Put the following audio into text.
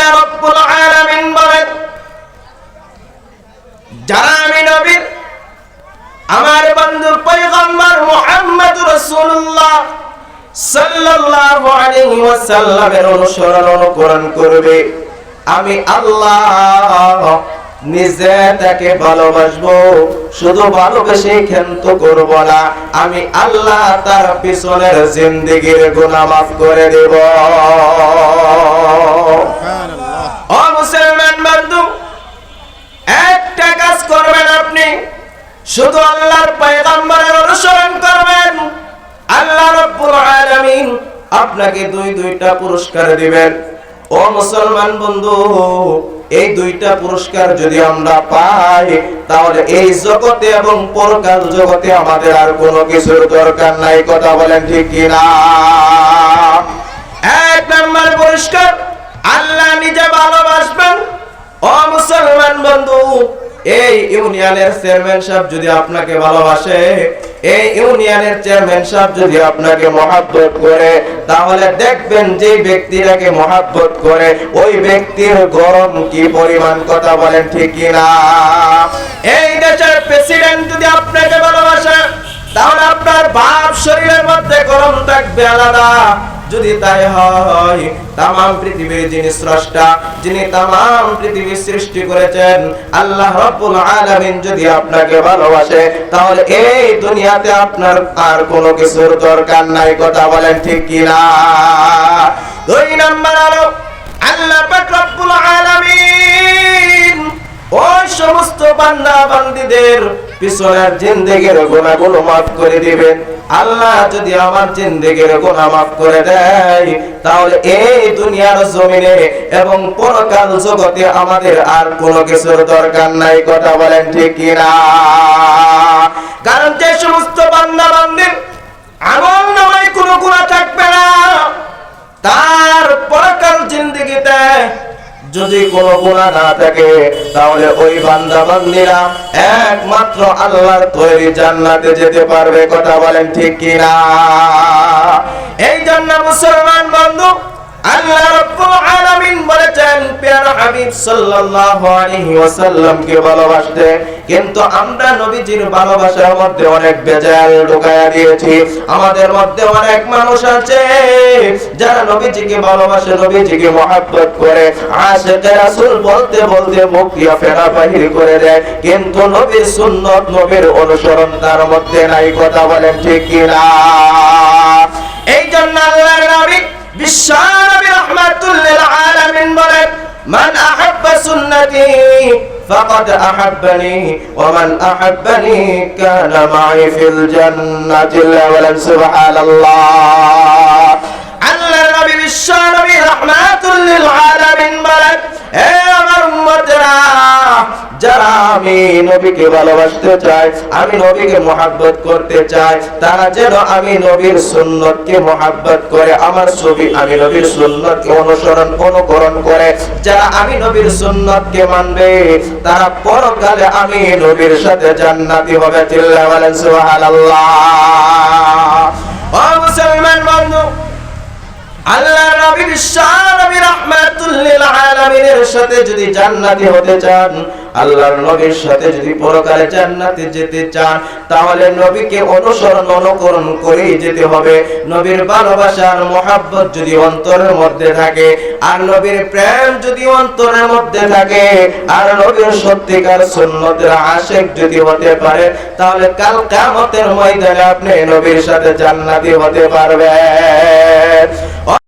আল্লাহ রব্বুল আলামিন বলেন যারা আমি নবীর, আমার বন্ধু পয়গম্বর মুহাম্মদ রাসূলুল্লাহ সাল্লাল্লাহু আলাইহি ওয়াসাল্লামের অনুসরণ অনুকরণ করবে, আমি আল্লাহ নিজে তাকে ভালোবাসবো, শুধু ভালোবেসে ক্ষান্ত করব না, আমি আল্লাহ তার পিছনের জিন্দেগির গুনাহ মাফ করে দেব ও মুসলমান বন্ধু একটা কাজ করবেন আপনি শুধু আল্লাহর পয়গম্বরের অনুসরণ করবেন, আল্লাহ রাব্বুল আলামিন আপনাকে দুই দুইটা পুরস্কার দিবেন। ও মুসলমান বন্ধু, এই দুইটা পুরস্কার যদি আমরা পাই, তাহলে এই জগতে এবং পরকাল জগতে আমাদের আর কোনো কিছুর দরকার নাই, কথা বলেন ঠিক কিনা? এক নম্বর পুরস্কার, আল্লাহ নিজে ভালোবাসবেন। ও মুসলমান বন্ধু এই ইউনিয়নের চেয়ারম্যান সাহেব যদি আপনাকে ভালোবাসে, এই ইউনিয়নের চেয়ারম্যান সাহেব যদি আপনাকে মহাব্বত করে, তাহলে দেখবেন যে ব্যক্তিটাকে মহাব্বত করে, ওই ব্যক্তির গরম কি পরিমাণ কথা বলেন ঠিক না এই দেশের প্রেসিডেন্ট যদি আপনাকে ভালোবাসে তাহলে আপনার বাপ শরীরের মধ্যে গরম থাকবে আলাদা। যদি তাই হয় তাম পৃথিবীর যিনি স্রষ্টা, যিনি তাম পৃথিবী সৃষ্টি করেছেন, আল্লাহ রাব্বুল আলামিন যদি আপনাকে ভালোবাসে, তাহলে এই দুনিয়াতে আপনার আর কোনো কিছুর দরকার নাই। কথা বলেন ঠিক কিনা? দুই নাম্বার হলো আল্লাহ পাক রব্বুল আলামিন ওই সমস্ত বান্দা বান্দীদের পিছনের জিন্দেগিরগুলো মাফ করে দিবেন। আল্লাহ যদি আমার জিন্দেগির গোনা মাফ করে দেয়, তাহলে এই দুনিয়ার জমিনে এবং পরকাল জগতে আমাদের আর কোনো কিছুর দরকার নাই, কথা বলেন ঠিক কিনা? যদি কোনো গুণা না থাকে, তাহলে ওই বান্দা বান্দিরা একমাত্র আল্লাহর তৈরি জান্নাতে যেতে পারবে, কথা বলেন ঠিক কিনা? এই জন্য মুসলমান বন্ধু, আল্লাহ রব্বুল আলামিন বলেছেন প্রিয় হাবিব সাল্লাল্লাহু আলাইহি ওয়াসাল্লামকে ভালোবাসতে কিন্তু আমরা নবীজির ভালোবাসার মধ্যে অনেক বেজাল ঢুকায়া দিয়েছি। আমাদের মধ্যে অনেক মানুষ আছে যারা নবীজিকে ভালোবাসে, নবীজিকে মহাব্বত করে। আশেকে রাসূল বলতে বলতে মুখ ফেরা বাহির করে দেয়। কিন্তু নবীর সুন্নত, নবীর অনুসরণ তার মধ্যে নাই, কথা বলেন ঠিক কিনা এই জন্য আল্লাহর নবী বিশ্বনবী রহমাতুল্লিল আলামিন বলেন মান আহাব্বা সুন্নতি ফাকাদ আহাব্বানি ওয়া মান আহাব্বানি কানা মাই ফিল জান্নাতি বলেন সুবহানাল্লাহ। আল্লাহর নবী বিশ্বনবী রহমাতুল্লিল আলামিন বলেন হে আমার উম্মতেরা যারা আমি নবীকে ভালোবাসতে চাই, আমি নবীকে মহাব্বত করতে চাই, তারা যেন আমি নবীর সুন্নতকে মহাব্বত করে, আমার ছবি আমি নবীর সুন্নতকে অনুসরণ, অনুকরণ করে। যারা আমি নবীর সুন্নতকে মানবে, তারা পরকালে আমি নবীর সাথে জান্নাতি হবে। চিল্লা বলেন, সুবহানাল্লাহ। ও মুসলমান বন্ধু, আল্লাহ নবী বিশ্বনবী রাহমাতুল্লিল আলামিনের সাথে যদি জান্নাতি হতে চান আল্লাহর নবীর সাথে যদি পরকালে জান্নাতে যেতে চান, তাহলে নবীকে অনুসরণ অনুকরণ করেই যেতে হবে। নবীর ভালোবাসার মহাব্বত যদি অন্তরের মধ্যে থাকে, আর নবীর প্রেম যদি অন্তরের মধ্যে থাকে, আর নবীর সত্যিকার সুন্নতের আশেক যদি হতে পারে, তাহলে কাল কিয়ামতের ময়দানে আপনি নবীর সাথে জান্নাতি হতে পারবেন।